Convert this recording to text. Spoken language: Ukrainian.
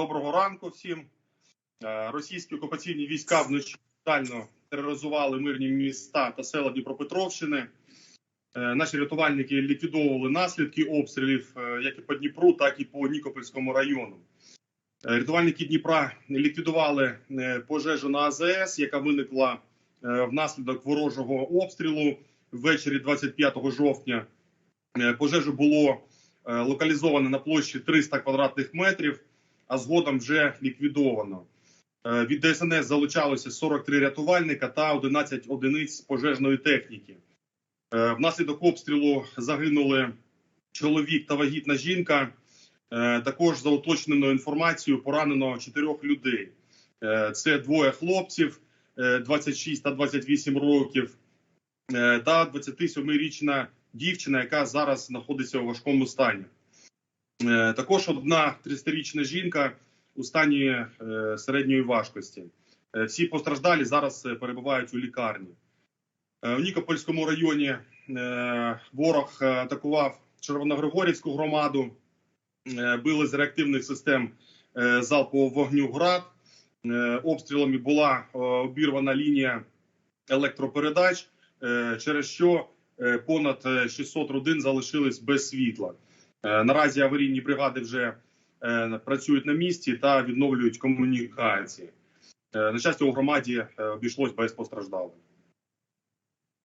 Доброго ранку всім. Е, Російські окупаційні війська вночі тотально тероризували мирні міста та села Дніпропетровщини. Е, Наші рятувальники ліквідовували наслідки обстрілів е, як і по Дніпру, так і по Нікопольському району. Рятувальники Дніпра ліквідували пожежу на АЗС, яка виникла внаслідок ворожого обстрілу ввечері 25 жовтня. Пожежу було локалізовано на площі 300 квадратних метрів, а згодом вже ліквідовано. Е, Від ДСНС залучалося 43 рятувальника та 11 одиниць пожежної техніки. Е, Внаслідок обстрілу загинули чоловік та вагітна жінка. Е, Також за уточненою інформацією поранено чотирьох людей. Це двоє хлопців е, 26 та 28 років, та 27-річна дівчина, яка зараз знаходиться у важкому стані. Е, Також одна 30-річна жінка у стані е, середньої важкості. Е, Всі постраждалі зараз перебувають у лікарні. У Нікопольському районі ворог атакував Червоногригорівську громаду, били з реактивних систем залпового вогню ГРАД. Обстрілами була обірвана лінія електропередач, через що понад е, 600 родин залишились без світла. Е, Наразі аварійні бригади вже е, працюють на місці та відновлюють комунікації. Е, На щастя, у громаді обійшлось без постраждалих.